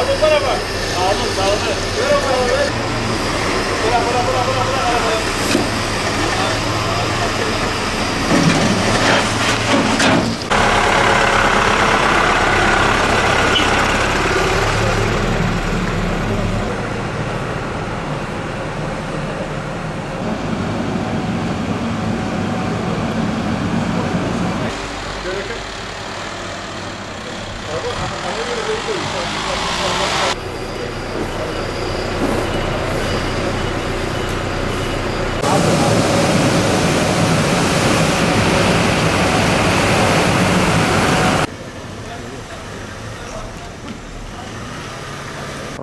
Kalın bana bak. Kalın kalın. Bırak bırak bırak bırak bırak.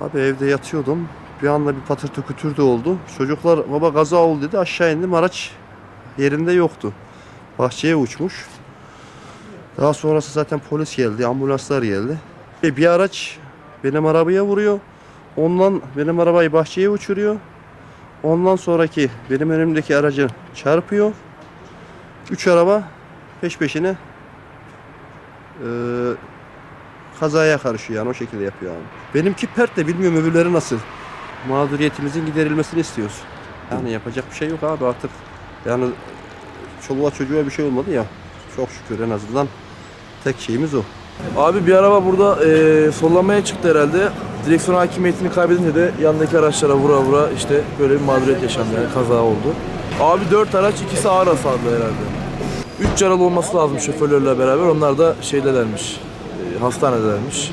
Abi evde yatıyordum. Bir anda bir patırtı kütürdü oldu. Çocuklar baba kaza oldu dedi. Aşağı indim. Araç yerinde yoktu. Bahçeye uçmuş. Daha sonrası zaten polis geldi. Ambulanslar geldi. E, Bir araç benim arabaya vuruyor. Ondan benim arabayı bahçeye uçuruyor. Ondan sonraki benim önümdeki aracı çarpıyor. Üç araba peş peşine eee, kazaya karışıyor yani o şekilde yapıyor abi. Benimki pert de bilmiyorum öbürleri nasıl. Mağduriyetimizin giderilmesini istiyoruz. Yani yapacak bir şey yok abi artık. Yani çoluğa çocuğa bir şey olmadı ya. Çok şükür en azından tek şeyimiz o. Abi bir araba burada eee sollamaya çıktı herhalde. Direksiyon hakimiyetini kaybedince de yanındaki araçlara vura vura işte böyle bir mağduriyet yaşandı yani kaza oldu. Abi dört araç ikisi ağır hasarlı herhalde. Üç yaralı olması lazım şoförlerle beraber. Onlar da şeydelermiş, eee, hastanedelermiş.